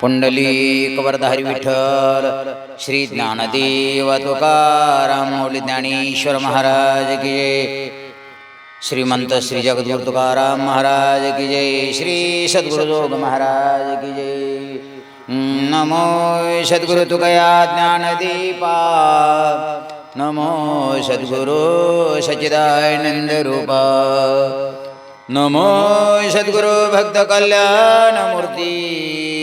पुंडलिक वरधारी विठ्ठल श्री ज्ञानदेव तुकाराम मौली ज्ञानेश्वर महाराज की जय. श्रीमंत श्री जगद्गुरु तुकाराम महाराज की जय. श्री सद्गुरु जोग महाराज की जय. नमो सद्गुरु तुकया ज्ञानदीपा. नमो सद्गुरु सच्चिदानंद रूपा. नमो सद्गुरु भक्त कल्याण मूर्ती.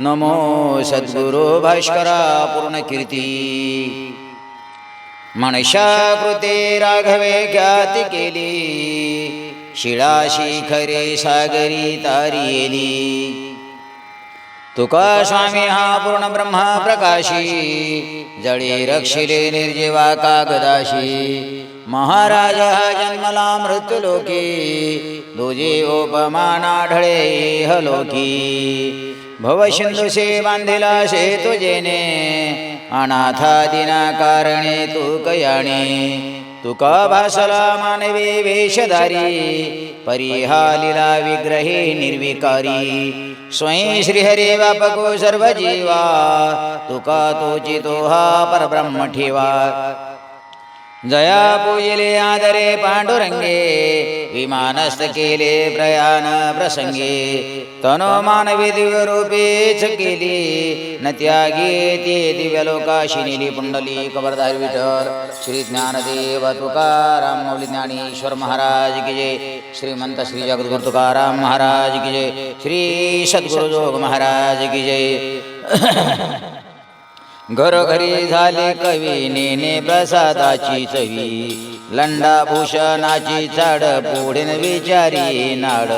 नमो सद्गुरु भास्करा पूर्ण कीर्ती। मनुष्याकृते राघवे ख्याती केली। शिळा शिखरे सागरी तारियली तुका स्वामी हा पूर्ण ब्रह्मा प्रकाशी। जळे रक्षिले निर्जीवा कागदाशी। महाराज जन्मला मृत्युलोकी दुजी उपमानाढळे उपमाना भव हलोकी भवसिंधुसे बांधिला सेतु जेने अनाथा दिना कारणे तू कयाणे. तुका भासला मानवी वेशधारी परिहालिला विग्रहे निर्विकारी. स्वयं श्रीहरे बापको सर्व जीवा तुका तोची तो हा परब्रह्म ठेवा. जया पूजिले आदरे पांडुरंगे विमानस्थ केले प्रयाण प्रसंगे तनो मानवी दिव्य रूपेच केली न त्यागी ते दिव्य लोकाशी पुंडली कबरदार विठ्ठल श्री ज्ञानदेव तुकाराम मौली ज्ञानेश्वर महाराज की जय श्रीमंत श्री जगद्गुरु तुकाराम महाराज की जय श्री सद्गुरुजोग महाराज की जय। घरोघरी झाले कवी नेने प्रसादाची चवी लंडा भूषणाची चाड पुढील विचारी नाड.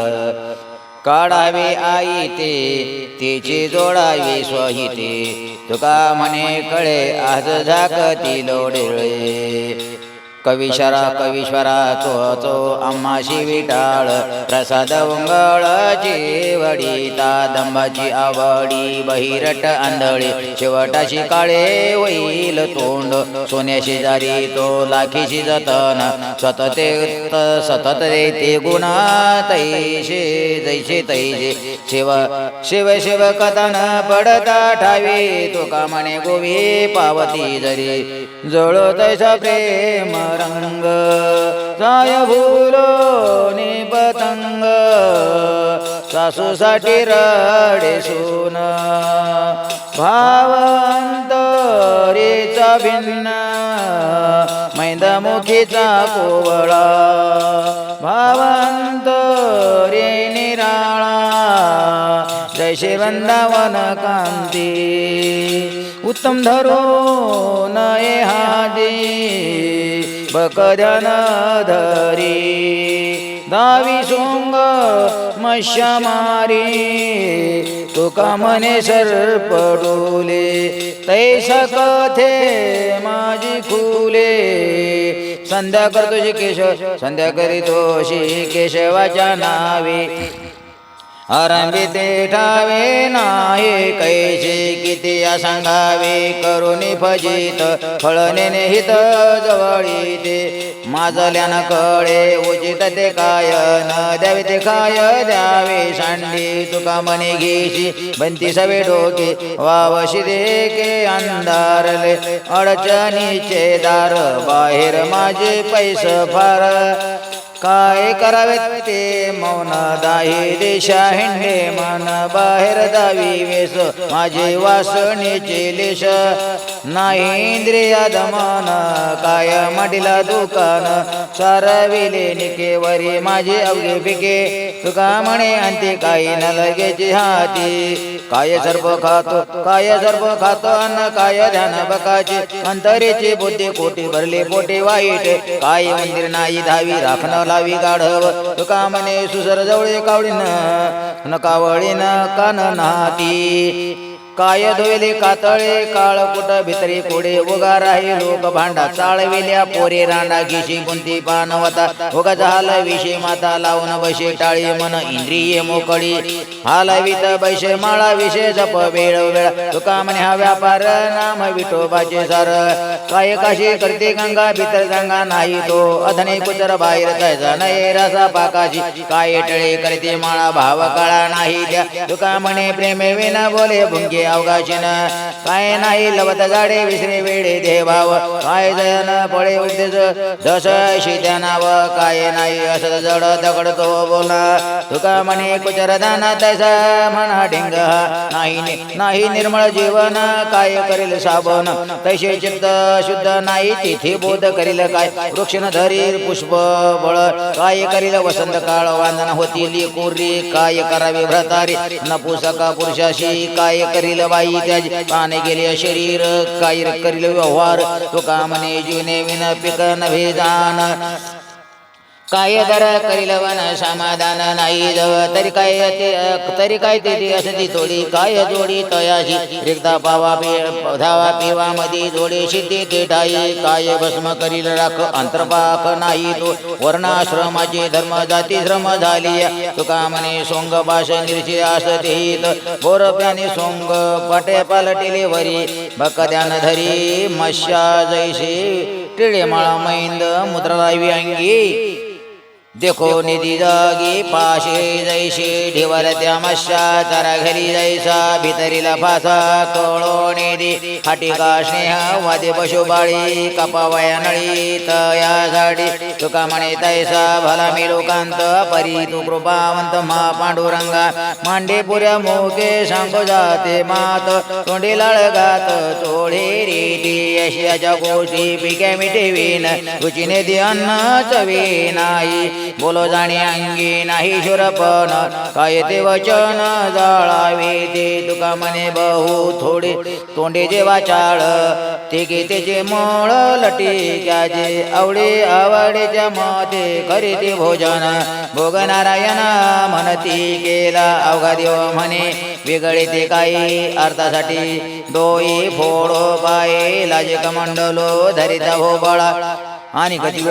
काढावे आई ते तिचे जोडावे स्वहिते. तुका म्हणे कळे आज झाकती लोडेळे कविशरा कवीश्वरा तो तो आम्हाशी विटाळ प्रसाद उंगळची वडीता दंबाची आवडी बहिरट आंधळी शेवटाशी काळे होईल तोंड सोन्याशी जारी तो लाखीशी जतन सतते सतत ते गुण तैसे जैसे तैसे शिव शिव शिव कथन पडता ठावी तुका म्हणे गोवी पावती जरी जळो तैसा प्रेम रंग जाय भूलो नि पतंग सासूसाठी रडे सून भावांतरेचा भिन्न मैदमुखीचा कोवळा भावांतरे निराळा जैसे वृंदावन कांती उत्तम धरो नये हाजी बकधन धरी दावी सोंग मश्या मारी। तुका मने सर्पडोले। तैसा कथे माझी खुले। संध्या करतो केशव संध्या करीतो तोशी केशवाच्या नावे। आरंभी ते ठावे नाही कैसे किती सांगावे करुणी फजित फळने हित जवळी ते माजल्यान कळे उचित ते काय न द्यावे ते काय द्यावे सांडी तुका मनी घेशी. बंती सवे डोके वावशी के अंधारले. अडचणीचे दार बाहेर माझे पैस फार. काय करावे ते? मौन दाही देशा हिंडे मन बाहेर दावी वेस. माझे वासणीचे लेश नाही इंद्रिया दमन काय मडिला दुकान. सारविले निकेवरी माझे अवघे पिके तुका म्हणे अंती काही न लगेची हाती. काय सर्प खातो काय सर्प खातो अन्न काय ध्यान बकाचे. अंतरेची बुद्धी कोटी भरले पोटे वाईट. काय मंदिर नाही धावी राखणार घालावी गाढव. तुका म्हणे सुसर जवळे कावळीन न कावळीन कान नाती. काय धोयले कातळे काळ कुट भितरी कोडे उगा राही लोक भांडा चाळविल्या पोरे रांडा घिशी कुंती पानवता उगा झाला विषय माता लावून बसे टाळी मन इंद्रिये मोकळी. हालवित बैसे माळा विषय जप वेळ वेळ. तुका म्हणे हा व्यापार नाम विठोबाचे सार. काय काशी करते गंगा भीतर गंगा नाही तो. अधने कुचर बाहेर जायचा नाही रसा पाकाशी. काय टळे करते माळा भाव काळा नाही. त्या तुका म्हणे प्रेमे विना बोले भुंगे अवकाशीन. काय नाही लवत गाडे विसरे वेळे देवाव. काय जयन पळे उपदेश जस शित्या नाव काय नाही असं जड दगड तो बोला. तुका म्हणे कुचर दाना तैसा म्हणा ढिंग नाही नाही निर्मळ जीवन काय करील साबण. तैसे चित्त शुद्ध नाही तिथे बोध करील काय? वृक्षण धरील पुष्प बळ काय करील वसंत काळ वांदना होतील कोरी. काय करावे भ्रतारी नपुसका पुरुषाशी काय करील बाई त्याची पाने गेले शरीर काय करील व्यवहार तुका म्हणे जुने विन पिक नभे जाण काय कर करील वन समाधान नाही जव तरी काय ते तरी काय ते ते असती थोडी काय जोडी तयाशी रिक्ता पावा पि धावा पिवा मधी जोडी सिद्धी ते ठाई काय भस्म करील राख? अंतर्पाक नाही तो. वर्णाश्रमाचे धर्म जाती श्रम झाली. तुका म्हणे सोंग भाष निर्शी असते गोरप्याने सोंग पटे पालटिले वरी. भक्त्यान धरी मश्या जैसे टिळे माळ मैंद मुद्रावी अंगी. देखो निधी जागी पाशे जैसे ढिवर त्या मश्या तारा घरी जैसा भितरीला फासा कळो निधी। हटिका स्नेह वादे पशुबाळी कपावया नळी तया झाडी। तुका म्हणे तैसा भला मी लोकांत परी तू कृपावंत मा पांडुरंगा। मांडे पुऱ्या मोके सांगो जाते मात तोंडी लाळगात चोळे रीती यशाच्या गोष्टी पिके मिठेवीन रुचिने दे अन्न चवी नाही। बोलो जाणे अंगी नाही शुरपण काय ते वचन जाळावे ते तुका म्हणे बहु थोडे. तोंडे जे वाचाळ ते गीतेचे मोळ. लटिक्याचे आवडे आवडीच्या मते. करी ते भोजन. भोग नारायण म्हणती केला अवघा देव म्हणे. वेगळे ते काही अर्थासाठी. दोई फोडो पाय. लाजे कमंडलो धरिता हो बळा आणि कधी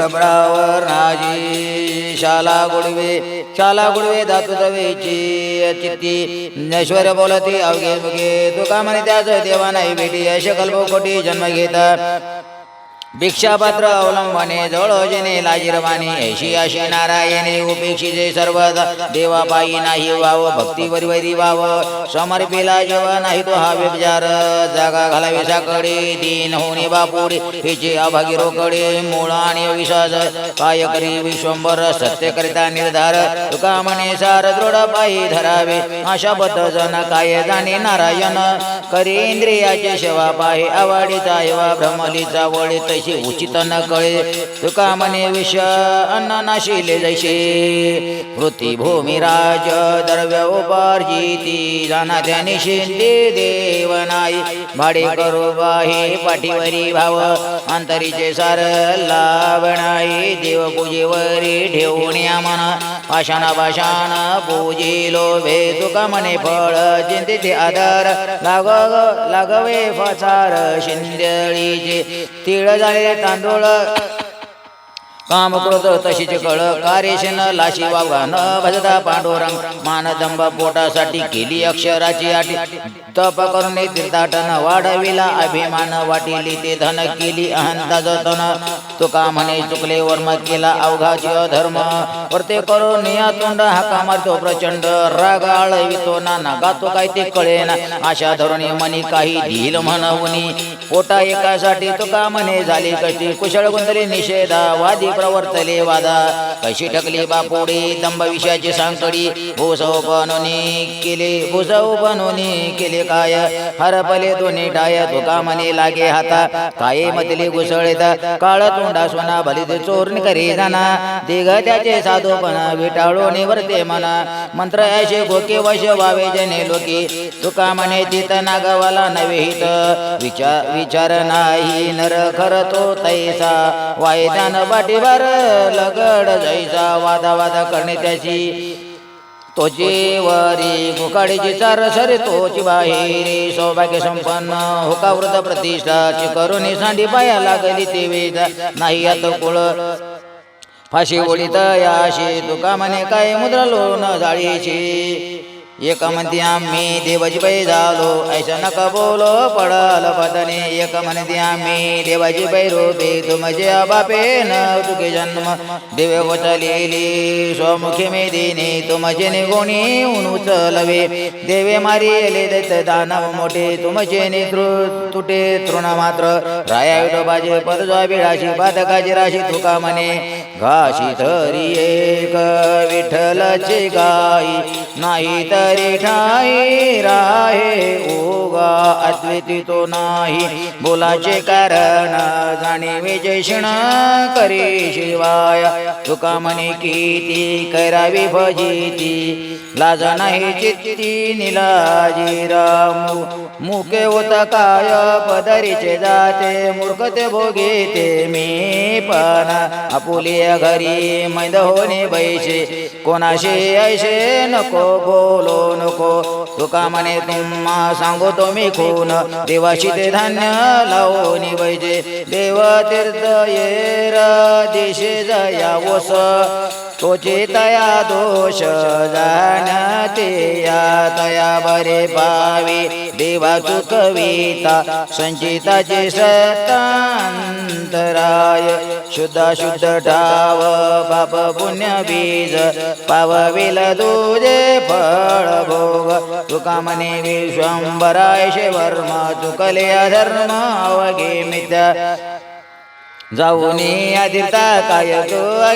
नाजी शाला गुडवे शाला गुडवे धातू दवेची चित्ती. नश्वर बोलती अवघे मुगे तुका म्हणे त्याच देवा नाही भेटी यश कल्प कोटी जन्म घेता. भिक्षापात्र अवलंबने जळोजने लाजीरवाणी ऐशी अशी नारायणे उपेक्षिजे सर्व देवाबाई नाही वाव भक्ती वरिवरी वाव समर्पिला जेव नाही तो हा व्यभिचार. जागा घालावी साकडे दीन होणे बापुडे हिचे अभागी रोकडे मूळ आणि विश्वास काय करी विश्वंभर सत्य करिता निर्धार. तुका म्हणे सार दृढ पायी धरावे. अशा जन काय जाणे नारायण? करी इंद्रियाचे सेवा पाहे आवडीचा एवा भ्रमलीचा वळीत जायचे उचित न कळे तुका मने विष अन्न नाशिले जैसे। वृत्ती भूमी राज द्रव्य उपार्जिती जाना त्याने शिंदे देव नाही भाडे करू बाहे पाठीवरी भाव अंतरीचे सार लावणाई। देव पूजेवरी ठेवून या मन पाषाण पाषाण पूजिलो लोभे तुका मने फळ चिंतेचे आधार लाग लागवे फसार शिंदळीचे। तिळ झाले तांदूळ काम क्रोध तशीच कळ कारेशन लाशी वावगा न भजता पांडुरंग. मानदंब पोटासाठी केली अक्षराची आटी. तप करून तीर्थाटन वाढविला अभिमान वाटिली ते धन केली अहंता जतन तुका म्हणे चुकले वर्म केला अवघाची धर्म प्रत्येक करून निया तोंड हाका मारतो प्रचंड. राग आळवितो नाना गातो काय ते कळेना. आशा धरुणी मनी काही धील म्हणवनी. पोटा एकासाठी तुका म्हणे झाली कशी. कुशळ गुंतली निषेधा वादी प्रवर्तले वादा. कशी टकली बापुडी दंब विषयाची सांगकडी भूसौपनुनी केले भूसौपनुनी केले काय? हरपले दोन्ही टाय तुका म्हणे लागे हाता. काय मतले घुसळेत काळ तोंडा सोना बलित चोरणी करी जाना. दिग त्याचे साधूपणा विटाळो निवर्ते मना. मंत्र ऐशे गोके वश वावे जने लोके. तुका म्हणे तित नागवाला नवे हित. विचार विचार नाही नर खर तो तैसा. वायदान बाटीवर लगड जैसा वादा वादा करणे त्याची. तोची वरी कुकाडीची चार सरे तोची बाहेरी सौभाग्य संपन्न होका वृद्ध प्रतिष्ठाची करुणी सांडी पाया लागली ती वेद. नाही आता कुळ. फाशी ओढीत याशी तुका म्हणे काय मुद्रा लोण जाळीची एक म्हणते आम्ही देवाची पै झालो ऐसा नका बोलो पडल पदने। एक म्हणते आम्ही देवाची पै रूपे तुमचे बापे न तुके जन्म। देवे वचलेली स्वमुखी मे दिने तुमचे निगुणी उचलवे देवे मारिले दैत दानव मोठे तुमचे नेतृ तुटे तृण मात्र राया विठोबाचे परजा बिळाशी पातकाची राशी तुका म्हणे घाशी धरी एक विठ्ठलचे गाई नाही तरी ठाई राहे ओगा अद्वैती तो नाही. बोलाचे कारण जाणीवेचे क्षण करी शिवाय. तुका म्हणे किती करावी भजिती लाज नाही चित्ती निलाजी रामू. मुके होत काय पदरीचे जाते मूर्खते भोगे ते मी पण. आपुलिया घरी मैद होणे बैसे कोणाशी ऐसे नको बोलो नको. तुका म्हणे तुम्हा सांगू तो मी खून. देवाशी ते धान्य लावून बैजे देव तीर्थ येर दिशे जया वस तोचे तया दोष जाणते या तया बरे पावी. देवा कविता संचिताचे सतांतराय शुद्ध शुद्ध ठाव पप पुण्य बीज पावविल तुझे फळ भोग. तुका म्हणे विश्वंभराय वर्म चुकले अधर्म अवगे मिथ्या. जाऊनी आदिता काय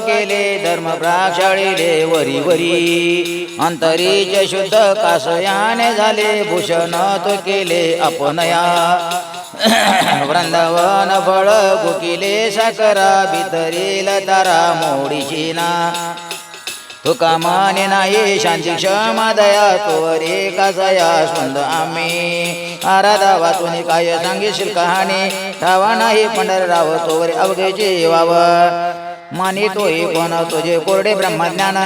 केले धर्म प्राक्षाळीले वरी वरी. अंतरीचे शुद्ध कासयाने झाले भूषण तो केले आपणया वृंदावन फळ गुकिले साकरा भितरील तारा मोडीशी ना तुका माने नाही शांती क्षमा दया तोरे कसया स्पंद आम्ही. आराधा वाचून काय सांगेशील कहाणी? ठावा नाही पंढरराव तोवरे अवघेचे वाव मानी तोही कोण तुझे कोरडे ब्रह्मज्ञान.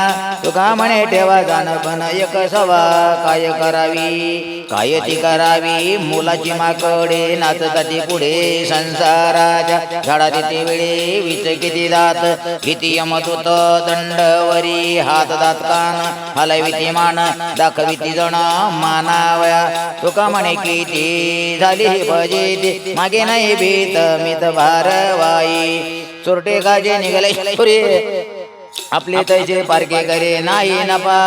तुका म्हणे ठेवा जाण पण एक सवा काय करावी? काय ती करावी मुलाची माकडे नाचताती पुढे संसाराच्या झाडा तिथे वेळे विच किती दात किती यमदूत दंडवरी हात दात कान हलविती मान दाखविती जण मानावया. तुका म्हणे किती झाली ही भजी मागे नाही भीत मित भारवाई. चोरटे गाजे निघाले आपले तैसे पारखे करे नाही नपा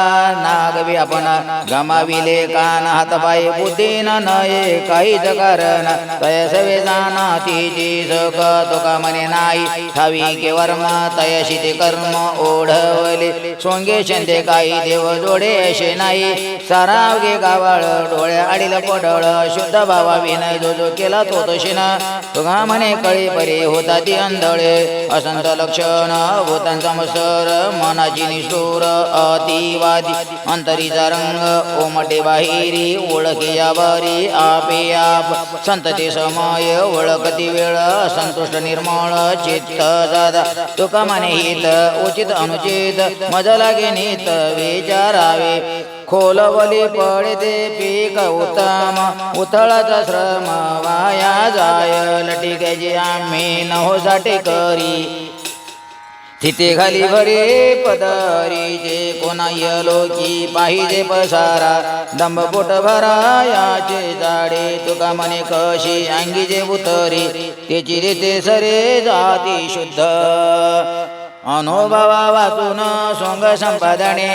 नागवी आपण गमाविले कान हात पाय बुद्धी न नये काहीच कारण तयसवे जाना तिची सक तुका म्हणे नाही. ठावी के वर्म तयशी ते कर्म ओढवले. सोंगे शेंदे काही देव जोडे असे नाही. सारावगे गावाळ डोळ्या आडील पडळ शुद्ध भावा विनय जो जो केला तो तशी ना तुका म्हणे कळी परी होता ती अंधळे. असंत लक्षण भूतांचा मसर मनाची निष्ठुर अतिवादी अंतरीचा रंग ओमटे बाहेरी ओळखी यावरी आपे आप संतते समय ओळखती वेळ संतुष्ट निर्मळ चित्त दादा तुका म्हणे हित उचित अनुचित मज लागे नीत विचारावे खोलवली पडते पीक उत्तम उथळाचा श्रम वाया जाय लटिकाची आम्ही नहोसाठी करी तिथे खाली भरे पदारीचे कोणा लोकी पाहिजे पसारा. दंब पोट भरा याचे जाडे तुका मने कशी अंगीचे उतरी. त्याची रीते सरे जाती शुद्ध. अनुभवा वाचून सोंग संपादने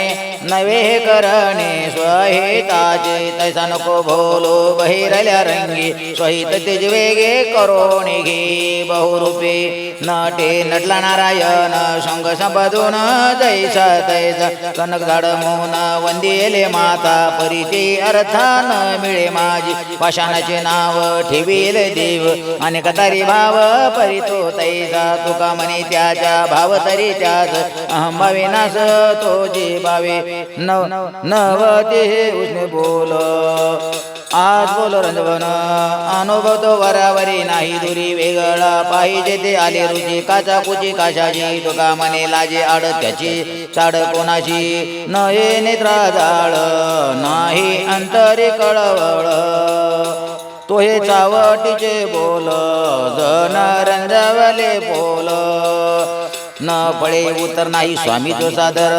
नवे करणे स्वहिताचे तैसा नको भोलो बहिरल्या रंगी स्वहित तेज वेगे करोणी घे बहुरूपे नटे नटला नारायण सोंग संपादून जैसा तैसा कनक झाड मोहन वंदिले माता परिचे अर्थान मिळे माझी पाषाणाचे नाव ठेवील देव अनेक तरी भाव परितो तैसा तुका म्हणे त्याच्या भाव तरी त्याच अहम भावे तो जीवावे नव नवते उष्ण बोल. आज बोल रंजवन अनुभवतो वरावरी नाही दुरी वेगळा. पाहिजे ते आले रुची काचा कुची काशाची. तुका मने लाजे आड त्याची चाड कोणाची? न ये नेत्रा जाळ नाही अंतरी कळवळ. तो हे चावटीचे बोल जन रंजवले बोल. न पळे उतर नाही स्वामी तो सादर.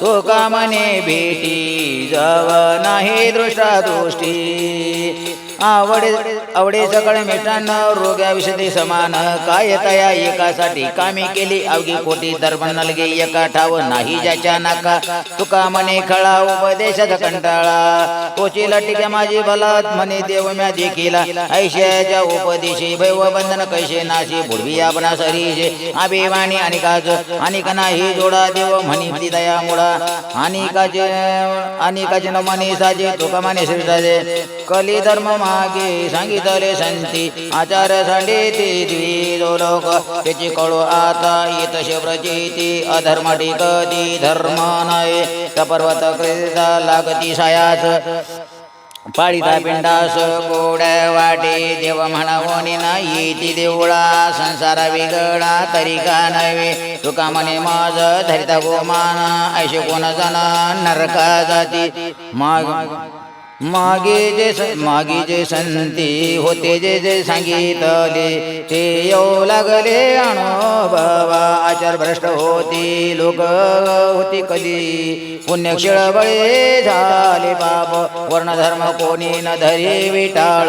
तो कामने भेटी जव नाही दृष्टा दृष्टी. आवडे आवडे सगळे मिठान रोग्या विषयी समान काय तया एकासाठी कामी केली अवघी कोटी दर्पण नलगे एका ठाव नाही ज्याच्या नाका तुका मने खळा उपदेशाचा कंटाळा. तोची लटिके माझी भलात म्हणे देव म्या देखीला. ऐशाच्या उपदेशी भैव बंधन कैसे नाशी बुडवी आपणा सरीजे. अभिमानी आणि काज आणि नाही जोडा देव म्हणी ती दया मुळा. आणि काचे आणि काचे न मनी साजे तुका माने श्रीसाजे कली धर्म महा मागे सांगितले संती आचार सांडे ते द्विजो लोक त्याची कळू आता येत प्रचिती अधर्म कधी धर्म नाही. पर्वत क्रीडा लागती सायाच पाळीता पिंडास गोड्या वाटे देव म्हणावणी नाही ती देवळा संसारा वेगळा तरी का नव्हे. तुका म्हणे माझ धरिता गोमान ऐसे कोण जण नरका जाती. माग मागे जे स- मागे जे संती होते जे जे सांगितले ते येऊ लागले अनुभवा आचार भ्रष्ट होती लोक होती कधी. पुण्य बळे झाले बाप वर्णधर्म कोणी न धरी विटाळ.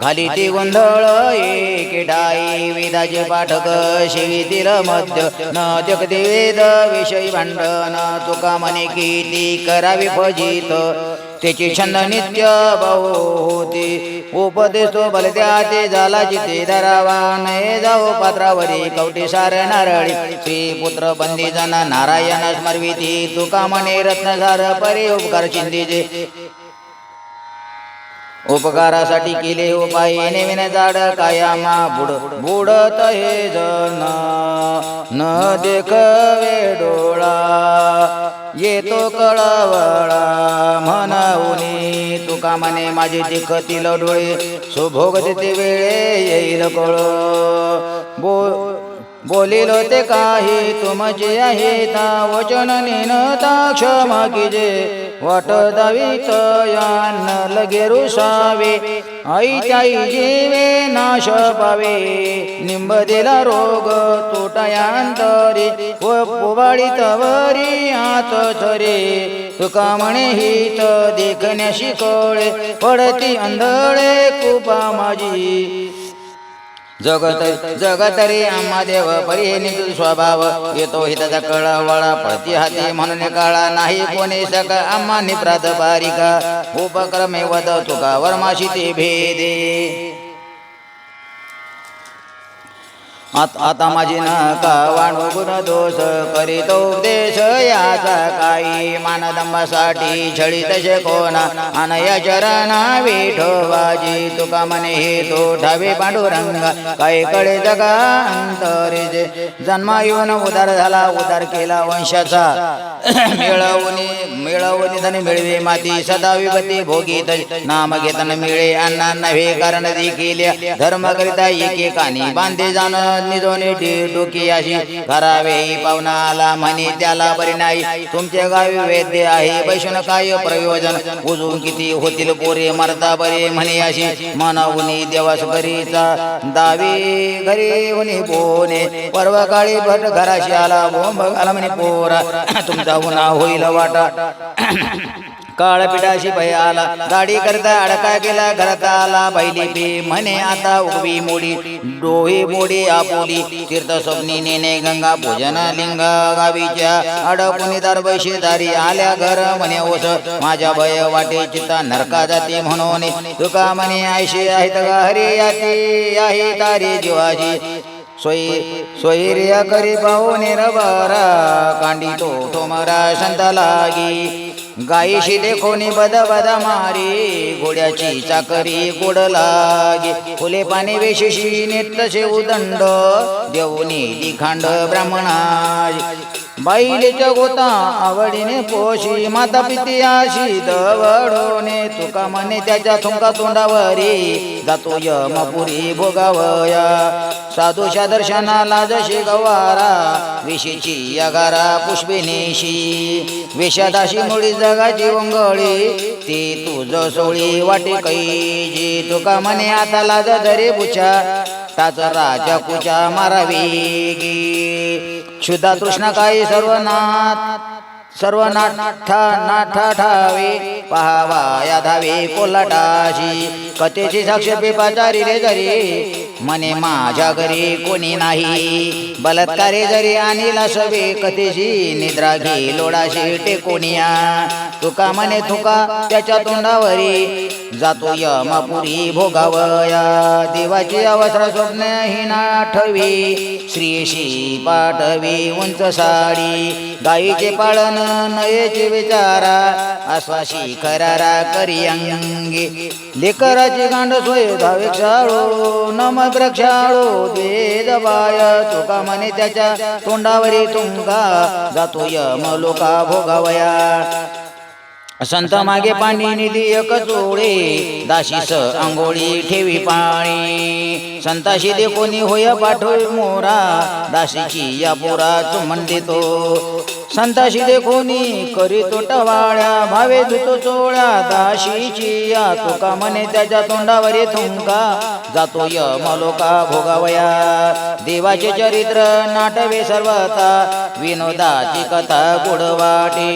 घाली ती गोंधळ एक डाई वेदाचे पाठक शिवीतील मध्य. न जगते वेद विषयी भांडण तुका मने किती करावी फजित. त्याची छंद नित्य भाऊ होती उपदेश तो ते झाला जिथे धरावा. नये जाऊ पात्रावरी कवटी सार नारळी. श्री पुत्र बंदी जन नारायण स्मरविती. तुका म्हणे रत्नसार परी उपकार चिंतीचे. उपकारासाठी केले उपाय. नेमिन जाड कायामा बुड. बुडत हे जन. न देख डोळा. येतो कळवळा म्हणून तुका म्हणे माझे दिखतील डोळे? सुभोग तिथे वेळे येईल कळ. बो बोलिलो ते काही तुमचे आहे ता वचन निनता क्षमा किजे. वाट दावीत यान लगे रुसावे. आई त्याई जीवे नाश पावे. निंब दिला रोग तुटयांतरी. व पोवाळी तवरी आत थरे तुका म्हणे हित देखण्याशी कळे. पडती अंधळे कुपा माझी. जगत जगत रे आम्हा देव परी स्वभाव. येतो हिताचा कळवळा पळती हाती म्हणून काळा नाही. कोणी सक आम्हा निप्रात बारिका उपक्रमे वद तुका वर्माशी ते भेदे. आत- आता माझी नका वाणू गुण दोष करीतो उपदेश याचा काही. मानदंबासाठी छळी तसे कोणा? अनया चरणा विठोबाजी तुका म्हणे हे तो ठावे पांडुरंग. काही कळे जगा अंतरे जन्मा येऊन उदार झाला उदार केला वंशाचा. मिळवणी मिळवणी धन मिळवे माती सदा विपती भोगीत नाम घेतन मिळे अण्णा नव्हे कारण देखील. धर्म करिता एकेकानी बांधे जाणं निजोने डोकी अशी. करावे पाहुणाला म्हणे त्याला बरी नाही. तुमचे गावी वैद्य आहे. बैशन काय प्रयोजन? उजून किती होतील पोरे? मरता बरे? म्हणे अशी. मनावून देवास बरीचा दावी घरी होणे बोने पर्व काळी भट घराशी आला. बोंब घाला म्हणे पोरा. तुमचा उन्हा होईल वाटा. काळ पिठाशी भय आला गाडी करता अडका गेला घरात आला बैली म्हणे आता उभी मोडी डोही मोडी आपोली तीर्थ स्वप्नी नेने गंगा भोजन लिंग गावीच्या अडकुनी दार दारी आल्या घर म्हणे ओस माझ्या भय वाटे चित्ता नरका जाते म्हणून तुका म्हणे आयशी आहेत का हरी याती आहे तारी जीवाची. सोयी सोयीर्या करी पाहून रबारा कांडी तो ठोमरा संत लागी. गायीशी देखोनी बद बद मारी घोड्याची चाकरी गोड लागे. फुले पाणी वेशिशी नेत उदंड देऊनी दिखांड ब्राह्मणा बैलीच्या गोता आवडीने पोशी माता पिती आशी दवडोने तुका म्हणे त्याच्या थुंका तोंडावरी जातो यमपुरी भोगावया. साधूच्या दर्शनाला जशी गवारा विशीची यगारा पुष्पिनेशी. विषादाशी मुळी जगाची वंगळी ती तुझ सोळी वाटे कैजी. तुका म्हणे आता लाज धरे बुचा ताच राजा कुचा मारावी गी. शुद्धा तृष्णा काही सर्वनाथ। सर्व नाठा नाठा ठावे पहावा या धावे कोल्हाटाशी कथेची साक्ष पिपाचारी रे जरी मने माझ्या घरी कोणी नाही. बलात्कारे जरी आणीला सवे कथेची निद्रा घे लोडाशी टेकोनिया. तुका म्हणे तुका त्याच्या तोंडावरी जातो यमापुरी भोगावया. देवाची अवसर स्वप्न ही नाठवी श्रीशी पाठवी उंच साडी. गाईचे पाळन नयेचे विचारा आश्वाशी करारा करी अंगी. लेकराची गांड सोय धावे क्षाळो नमक रक्षाळो दे बाय. तुका म्हणे त्याच्या तोंडावरी तुमका जातो यम लोका भोगावया. संत मागे पाणी निधी एक चोळे दाशीस आंघोळी ठेवी पाणी. संताशी दे कोणी होय पाठव मोरा दाशीची या पोरा चुमन देतो. संताशी दे कोणी करी टवाळ्या भावे धुतो चोळ्या दाशीची या तुका म्हणे त्याच्या तोंडावर थुंका. जातो य मलोका भोगावया देवाचे चरित्र नाटवे सर्वता विनोदाची कथा गोडवाटे.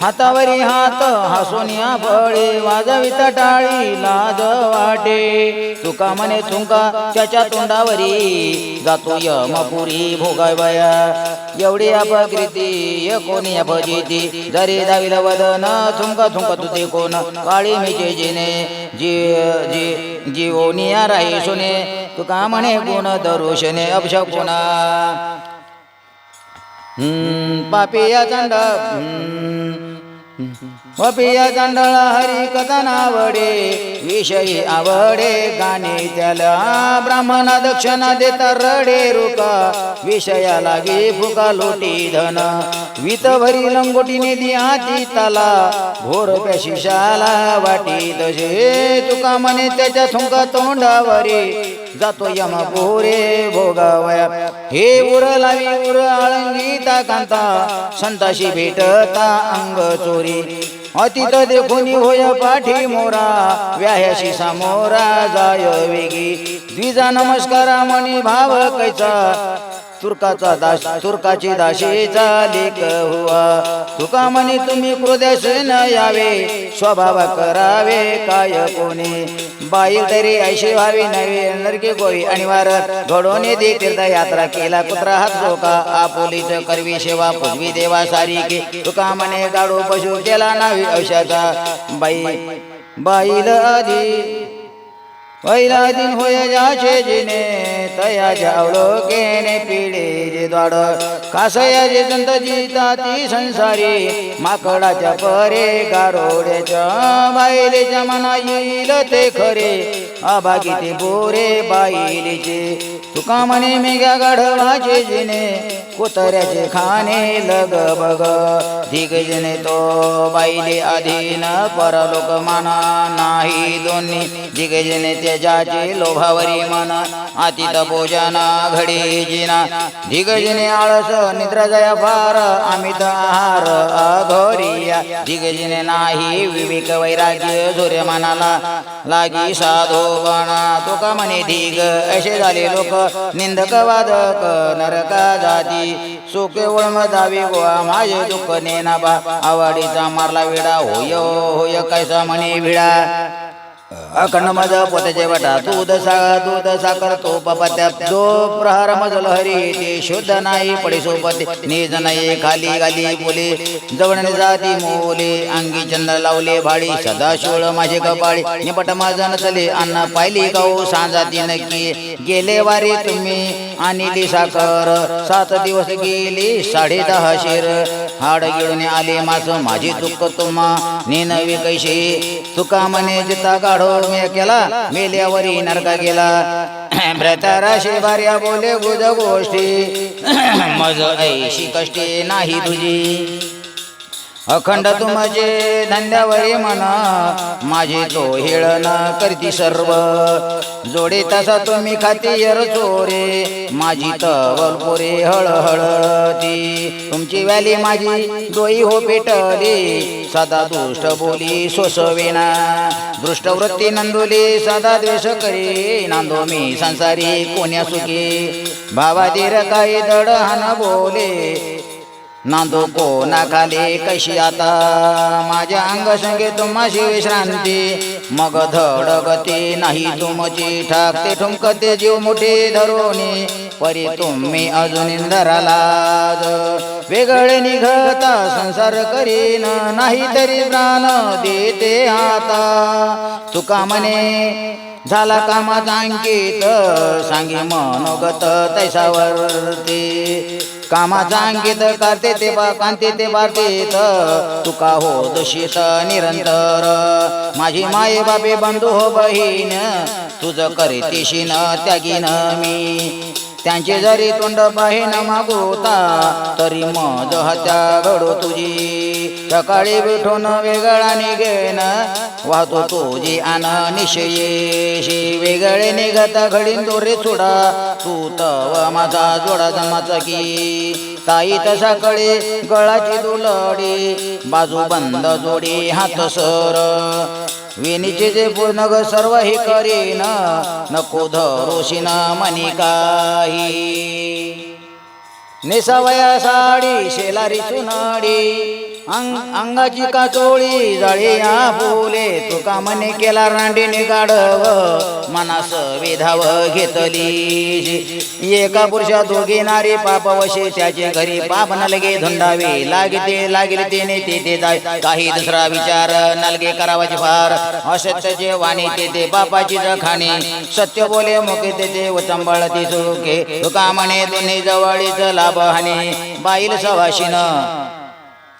हातावरी हात हसोनिया फळे वाजवित टाळी लाज वाटे. तुका म्हणे तुंका त्याच्या तोंडावरी जातो यमपुरी भोगावया. एवढी अपकृती कोणी अपजिती. जरी दाविल वदन थुंका थुंका तुझे कोण काळी मिचे जिने. जी जी जीवनिया राही सुने. तुका म्हणे गुण दरुशने अपशकुना. हम्म, पापिया चंड. वपिया चांडळा हरी कदा नावडे विषयी आवडे गाणे त्याला ब्राह्मणा दक्षिणा देता रडे रुका विषया लागे फुका लोटी धन. वित भरी लंगोटीने दियाची ताला भोर शिशाला वाटी तसे तुका म्हणे त्याच्या थुंका तोंडावरी जातो यम पोरे भोगावया. हे उर लावी उर आळंगीता कांता संताशी भेटता अंग चोरी. अतित देखुनी होय पाठी मोरा व्याह्याशी सामोरा जाय वेगी. द्विजा नमस्कारा मणी भाव कैचा तुर्काचा दास तुर्काची दाशीचा लेख हुआ तुका म्हणे तुम्ही क्रोधेश न यावे स्वभाव करावे काय कोणी? बाई तरी ऐशी व्हावी नवी नरकी गोवी आणि वार घडवून दे यात्रा केला कुत्रा हात धोका आपोलीच करवी सेवा पूर्वी देवा सारी की. तुका म्हणे गाडू पशु केला नावी औषधा. बाई बाईल आधी पहिला दिन होय जाचे जिने तया जावलो केने पिढे जे द्वाड कासया जे संत जिता ती संसारी माकडाच्या परे गारोड्याच्या बायलेच्या मना येईल ते खरे. अभागी ते बोरे बाईलेचे तुका म्हणे मेघ्या गढवाचे जिने कुतऱ्याचे खाणे लग बग. दिग्जने तो बाईले अधीन परलोक माना नाही दोन्ही. दिग्जने त्याच्याचे लोभावरी मना अतित भोजना घडी जिना. दिग्जने आळस निद्रा जया फार अमित आहार अघोरिया. दिग्जने नाही विवेक वैराग्य सूर्य मनाला लागी साधो बना तुका म्हणे दिग असे झाले लोक निंदक वादक नरका जाती. सुखे वळम गोवा माझे दुःख नेनाबा आवडीचा मारला विडा होय होय कैसा म्हणे विडा. अखंड मज पोत्याचे वाटा दूध सा दूध साखर तो पपत्या दो प्रहार मजल हरी ते शुद्ध नाही पडे सोबत निज नाही खाली गाली बोले. जवळ जाती मोले अंगी चंद्र लावले भाळी सदा शोळ माझे कपाळी. निपट माझा नसले अन्न पाहिली गाऊ सांजाती नक्की गेले वारी तुम्ही आणली साखर सात दिवस गेली साडे दहा शिर. हाड घेऊन आले मास माझी चुक तुम्हा. नेनवी कैशी? चुका म्हणे जिता गाढो मी केला. मेल्यावरी नरका गेला. भ्रताराशी भार्या बोले गुज गोष्टी. मज ऐशी कष्टी नाही तुझी. अखंड तुमचे धंद्यावरी म्हणा. माझे तो हेळना करती सर्व. जोडे तसा तुम्ही खाती यर चोरे. माझी तवल पोरे हळहळती तुमची व्याली माझी डोई हो पेटली. सदा दुष्ट बोली सोसविना. दृष्ट वृत्ती नंदोली सदा द्वेष करी. नांदो मी संसारी कोण्या सुखी. भावाधीर काही दड हान बोले. नांदो कोणा खाली कशी आता? माझ्या अंग संगे तुम्हाशी विश्रांती. मग धडगती नाही तुमची. ठाकते ठुमकते जीव मोठे धरोनी. परी तुम्ही अजून इंदरालाज. वेगळे निघता संसार करीन. नाही तरी प्राण देते आता. तुका म्हणे झाला कामाचा अंकित. सांगी मनोगत तैसावरती. कामाचा अंकित करते ते बा कांते ते बातेत तुका हो दुषित निरंतर. माझी माये बाबे बंधू हो बहीण. तुझ करीतीशी न त्यागीन मी. त्यांचे जरी तोंड पाहिन मागोता तरी मज हत्या घडो तुझी. सकाळी विठून वेगळा निघेन वाहतो तुझी आन निशयेशी वेगळे निघत घडीन दोरे चुडा तू तव माझा जोडा जमाचा की. ताई तसा कळे गळाची दुलडी बाजू बंद जोडी हात सर. विनीचे जे पूर्ण ग सर्व हे करीन नको धरोशीन मनी काही नेसावया साडी शेलारी चुनाडी अंग अंगाची काचोळी जळिया फुले तुका मने केला रांडीने गाडव मनास विधाव घेतली. एका पुरुषा दोघे नारी पाप वशे त्याचे घरी पाप नलगे धुंडावे. लागते लागले तेने ते जाय. काही दुसरा विचार नलगे करावाचे फार असत्याचे वाणी ते ते पापाची जखाणी. सत्य बोले मुके तेथे ते ती चुके तुका म्हणे दोन्ही जवळीच लाभ हानी बाईल सवाशीन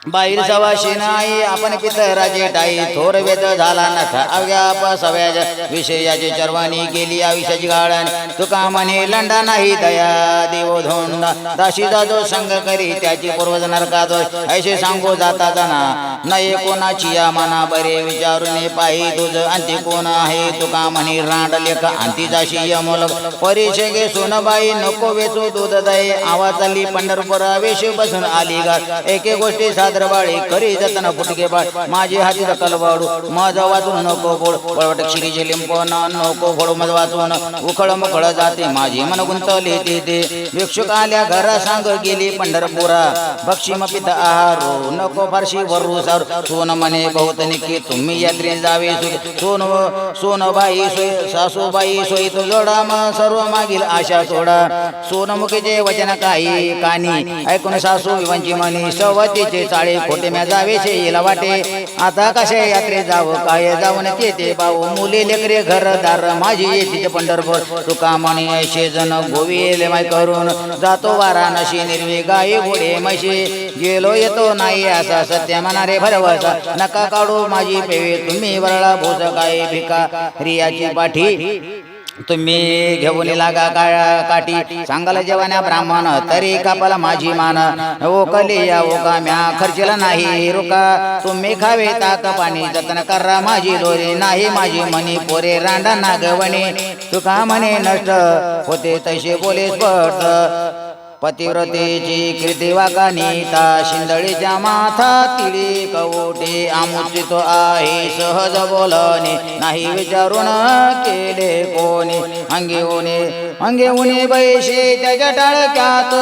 बाईल सवाशीन आई आपण पितराचे टाई थोर वेद झाला नथा अव्या सव्या विषयाची चरवाणी केली आयुष्याची गाळण. तुका म्हणे लंडा नाही दया देव धोंड. दाशीचा जो संग करी त्याची पूर्वज नरकात ऐसे सांगू जाता जाना. नये कोणाची या मना बरे विचारून पायी तुझ. अंती कोण आहे? तुका म्हणे रांड लेख अंती जाशी यमोलक. परीक्षे गे सोनबाई नको वेचू दूध दये आवाज चालली पंढरपूर वेश बसून आली गा एके गोष्टी सादर बाळी करी जतन फुटके बाळ माझे हाती दखल वाढू मज वाचून नको बोळ पळवट शिरीचे लिंपन नको फोड मज वाचून उखळ मुखळ जाते माझी मन गुंतवले ते ते भिक्षुक आल्या घरा सांग गेली पंढरपुरा बक्षिम पित आहारो नको फारशी वरू सार. सोन मने बहुत निकी तुम्ही यात्रे जावे सोन सोनबाई सोय सासूबाई सोयी तो जोडा मग सर्व मागील आशा सोडा. सोनमुखीचे वचन काही कानी ऐकून सासू विवांची मनी सवतीचे काळे खोटे म्या जावे येला वाटे. आता कशा यात्रे जावं काय जाऊन येते भाऊ? मुले लेकरे घरदार माझी येते पंढरपूर. तुका म्हणे शेजन गोविले माय करून जातो वाराणसी निर्वी गाई घोडे म्हशी. गेलो येतो नाही असा सत्य म्हणारे भरवसा. नका काढू माझी पेवे तुम्ही वरळा भोज काय भिका. रियाची पाठी तुम्ही घेऊन लागा का काठी. सांगाल जेवण्या ब्राह्मण तरी कापाला माझी मान. ओ कलिया ओ म्या खर्चला नाही रुका. तुम्ही खावे ताक पाणी. जतन करा माझी दोरी नाही माझी मनी पोरे रांडा नागवणी. तुका म्हणे नष्ट. होते तसे बोले स्पष्ट. पतिव्रतेची कीर्ती वाकानीता शिंदळीच्या माथा तिळी कवोटे आमुचित आहे सहज बोलणे नाही विचारून केले कोणी. अंगी उने अंगी उने बैशे त्याच्या टाळक्यात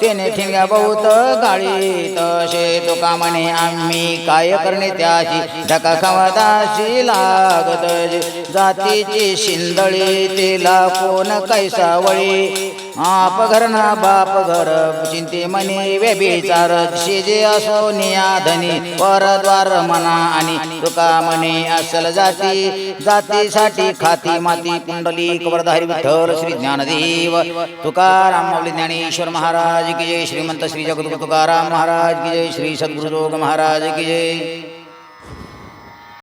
तिने ठिंग्या बहुत गाळी तसे तुका म्हणे आम्ही काय करणे त्याची? ढका खवदाशी लागत जातीची शिंदळी तिला कोण कैसा वळी आप घर ना बाप घर चिंते मने व्यभिचार शिजे असो निया धनी परद्वार मना आणि तुका म्हणे असल जाती जातीसाठी खाती माती कुंडली कवरधारी विठ्ठल श्री ज्ञानदेव तुकाराम माऊली ज्ञानेश्वर महाराज की जय श्रीमंत श्री जगद्गुरु तुकाराम महाराज की जय श्री सद्गुरुजोग महाराज की जय.